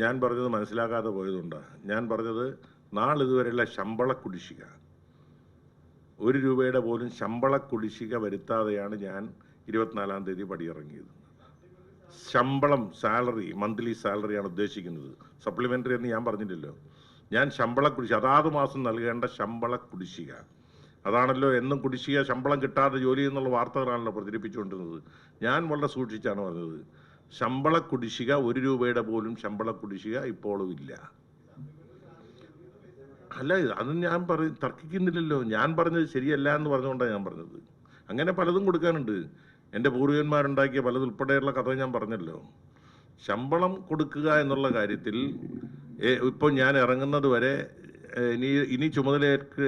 ഞാൻ പറഞ്ഞത് മനസ്സിലാക്കാതെ പോയതുകൊണ്ട്. ഞാൻ പറഞ്ഞത് നാളിതുവരെയുള്ള ശമ്പള കുടിശ്ശിക. ഒരു രൂപയുടെ പോലും ശമ്പള കുടിശ്ശിക വരുത്താതെയാണ് ഞാൻ ഇരുപത്തിനാലാം തീയതി പടിയിറങ്ങിയത്. ശമ്പളം സാലറി മന്ത്ലി സാലറിയാണ് ഉദ്ദേശിക്കുന്നത്. സപ്ലിമെന്ററി എന്ന് ഞാൻ പറഞ്ഞില്ലല്ലോ. ഞാൻ ശമ്പള കുടിശ്ശിക അതാത് മാസം നൽകേണ്ട ശമ്പള കുടിശ്ശിക. അതാണല്ലോ എന്നും കുടിശ്ശിക ശമ്പളം കിട്ടാതെ ജോലി എന്നുള്ള വാർത്തകളാണല്ലോ പ്രചരിപ്പിച്ചുകൊണ്ടിരുന്നത്. ഞാൻ വളരെ സൂക്ഷിച്ചാണ് പറഞ്ഞത്. ശമ്പള കുടിശ്ശിക ഒരു രൂപയുടെ പോലും ശമ്പള കുടിശ്ശിക ഇപ്പോഴും ഇല്ല. അല്ല അത് ഞാൻ പറ തർക്കിക്കുന്നില്ലല്ലോ. ഞാൻ പറഞ്ഞത് ശരിയല്ല എന്ന് പറഞ്ഞുകൊണ്ടാണ് ഞാൻ പറഞ്ഞത്. അങ്ങനെ പലതും കൊടുക്കാനുണ്ട്. എന്റെ പൂർവികന്മാരുണ്ടാക്കിയ പലതുൾപ്പെടെയുള്ള കഥ ഞാൻ പറഞ്ഞല്ലോ. ശമ്പളം കൊടുക്കുക എന്നുള്ള കാര്യത്തിൽ ഇപ്പോൾ ഞാൻ ഇറങ്ങുന്നത് വരെ ഇനി ഇനി ചുമതല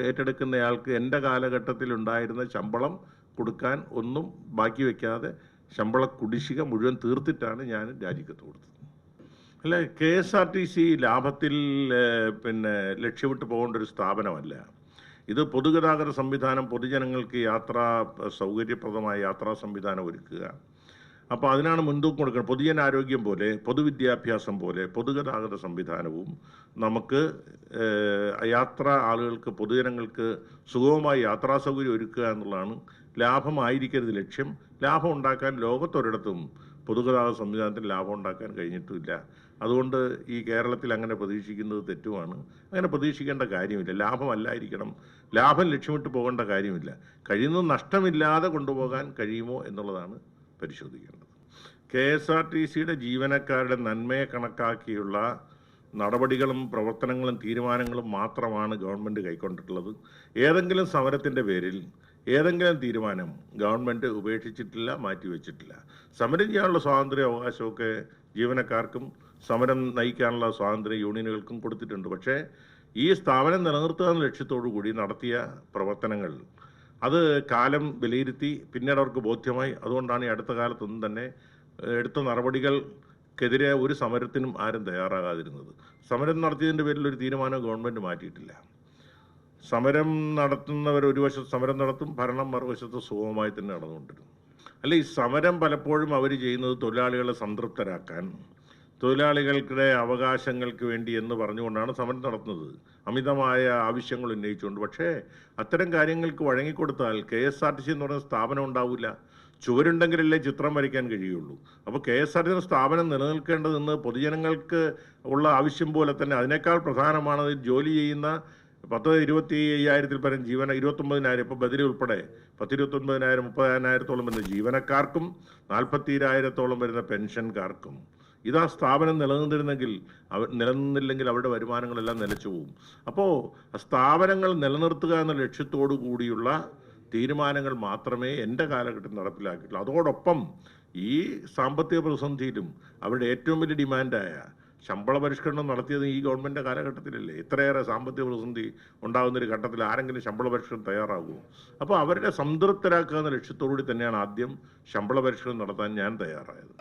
ഏറ്റെടുക്കുന്നയാൾക്ക് എന്റെ കാലഘട്ടത്തിൽ ഉണ്ടായിരുന്ന ശമ്പളം കൊടുക്കാൻ ഒന്നും ബാക്കി വെക്കാതെ ശമ്പള കുടിശ്ശിക മുഴുവൻ തീർത്തിട്ടാണ് ഞാൻ രാജിക്കത്ത് കൊടുത്തത്. അല്ല K S R T C ലാഭത്തിൽ പിന്നെ ലക്ഷ്യമിട്ട് പോകേണ്ട ഒരു സ്ഥാപനമല്ല. ഇത് പൊതുഗതാഗത സംവിധാനം പൊതുജനങ്ങൾക്ക് യാത്രാ സൗകര്യപ്രദമായ യാത്രാ സംവിധാനം ഒരുക്കുക. അപ്പോൾ അതിനാണ് മുൻതൂക്കം കൊടുക്കുന്നത്. പൊതുജനാരോഗ്യം പോലെ പൊതുവിദ്യാഭ്യാസം പോലെ പൊതുഗതാഗത സംവിധാനവും നമുക്ക് യാത്ര ആളുകൾക്ക് പൊതുജനങ്ങൾക്ക് സുഗമമായി യാത്രാ സൗകര്യം ഒരുക്കുക എന്നുള്ളതാണ് ലാഭമായിരിക്കരുത് ലക്ഷ്യം. ലാഭം ഉണ്ടാക്കാൻ ലോകത്തൊരിടത്തും പൊതുഗതാഗത സംവിധാനത്തിന് ലാഭം ഉണ്ടാക്കാൻ കഴിഞ്ഞിട്ടുമില്ല അതുകൊണ്ട് ഈ കേരളത്തിൽ അങ്ങനെ പ്രതീക്ഷിക്കുന്നത് തെറ്റുമാണ്. അങ്ങനെ പ്രതീക്ഷിക്കേണ്ട കാര്യമില്ല. ലാഭമല്ലായിരിക്കണം. ലാഭം ലക്ഷ്യമിട്ട് പോകേണ്ട കാര്യമില്ല. കഴിയുന്ന നഷ്ടമില്ലാതെ കൊണ്ടുപോകാൻ കഴിയുമോ എന്നുള്ളതാണ് പരിശോധിക്കേണ്ടത്. കെ എസ് ആർ ടി സിയുടെ ജീവനക്കാരുടെ നന്മയെ കണക്കാക്കിയുള്ള നടപടികളും പ്രവർത്തനങ്ങളും തീരുമാനങ്ങളും മാത്രമാണ് ഗവൺമെന്റ് കൈക്കൊണ്ടിട്ടുള്ളത്. ഏതെങ്കിലും സമരത്തിന്റെ പേരിൽ ഏതെങ്കിലും തീരുമാനം ഗവൺമെന്റ് ഉപേക്ഷിച്ചിട്ടില്ല മാറ്റിവെച്ചിട്ടില്ല. സമരം ചെയ്യാനുള്ള സ്വാതന്ത്ര്യ അവകാശമൊക്കെ ജീവനക്കാർക്കും സമരം നയിക്കാനുള്ള സ്വാതന്ത്ര്യ യൂണിയനുകൾക്കും കൊടുത്തിട്ടുണ്ട്. പക്ഷേ ഈ സ്ഥാപനം നിലനിർത്തുക എന്ന ലക്ഷ്യത്തോടു കൂടി നടത്തിയ പ്രവർത്തനങ്ങൾ അത് കാലം വിലയിരുത്തി പിന്നീട് അവർക്ക് ബോധ്യമായി. അതുകൊണ്ടാണ് ഈ അടുത്ത കാലത്തൊന്നും തന്നെ എടുത്ത നടപടികൾക്കെതിരെ ഒരു സമരത്തിനും ആരും തയ്യാറാകാതിരുന്നത്. സമരം നടത്തിയതിന്റെ പേരിൽ ഒരു തീരുമാനം ഗവൺമെന്റ് മാറ്റിയിട്ടില്ല. സമരം നടത്തുന്നവർ ഒരു വശത്ത് സമരം നടത്തും ഭരണം മറുവശത്ത് സുഗമമായി തന്നെ നടന്നുകൊണ്ടിരുന്നു. അല്ല ഈ സമരം പലപ്പോഴും അവർ ചെയ്യുന്നത് തൊഴിലാളികളെ സംതൃപ്തരാക്കാൻ തൊഴിലാളികളുടെ അവകാശങ്ങൾക്ക് വേണ്ടി എന്ന് പറഞ്ഞുകൊണ്ടാണ് സമരം നടത്തുന്നത്. അമിതമായ ആവശ്യങ്ങൾ ഉന്നയിച്ചുകൊണ്ട്. പക്ഷേ അത്തരം കാര്യങ്ങൾക്ക് വഴങ്ങിക്കൊടുത്താൽ K S R T C എന്ന് പറയുന്ന സ്ഥാപനം ഉണ്ടാവില്ല ചുവരുണ്ടെങ്കിലല്ലേ ചിത്രം വരയ്ക്കാൻ കഴിയുള്ളൂ. അപ്പോൾ K S R T C സ്ഥാപനം നിലനിൽക്കേണ്ടതെന്ന് പൊതുജനങ്ങൾക്ക് ഉള്ള ആവശ്യം പോലെ തന്നെ അതിനേക്കാൾ പ്രധാനമാണ് ജോലി ചെയ്യുന്ന പത്ത് ഇരുപത്തി അയ്യായിരത്തിൽ പരം ജീവന ഇരുപത്തൊമ്പതിനായിരം ഇപ്പോൾ ബദിരി ഉൾപ്പെടെ പത്ത് ഇരുപത്തൊമ്പതിനായിരം മുപ്പതിനായിരത്തോളം വരുന്ന ജീവനക്കാർക്കും നാൽപ്പത്തിരായിരത്തോളം വരുന്ന പെൻഷൻകാർക്കും. ഇതാ സ്ഥാപനം നിലനിന്നിരുന്നെങ്കിൽ അവ നിലനിന്നില്ലെങ്കിൽ അവരുടെ വരുമാനങ്ങളെല്ലാം നിലച്ചു പോകും അപ്പോൾ സ്ഥാപനങ്ങൾ നിലനിർത്തുക എന്ന ലക്ഷ്യത്തോടു കൂടിയുള്ള തീരുമാനങ്ങൾ മാത്രമേ എന്റെ കാലഘട്ടം നടപ്പിലാക്കിയിട്ടുള്ളൂ. അതോടൊപ്പം ഈ സാമ്പത്തിക പ്രതിസന്ധിയിലും അവരുടെ ഏറ്റവും വലിയ ഡിമാൻഡായ ശമ്പള പരിഷ്കരണം നടത്തിയത് ഈ ഗവൺമെന്റ് കാലഘട്ടത്തിലല്ലേ? ഇത്രയേറെ സാമ്പത്തിക പ്രതിസന്ധി ഉണ്ടാകുന്ന ഒരു ഘട്ടത്തിൽ ആരെങ്കിലും ശമ്പള പരിഷ്കരണം തയ്യാറാകുമോ? അപ്പോൾ അവരുടെ സംതൃപ്തരാക്കുക എന്ന ലക്ഷ്യത്തോടുകൂടി തന്നെയാണ് ആദ്യം ശമ്പള പരിഷ്കരണം നടത്താൻ ഞാൻ തയ്യാറായത്.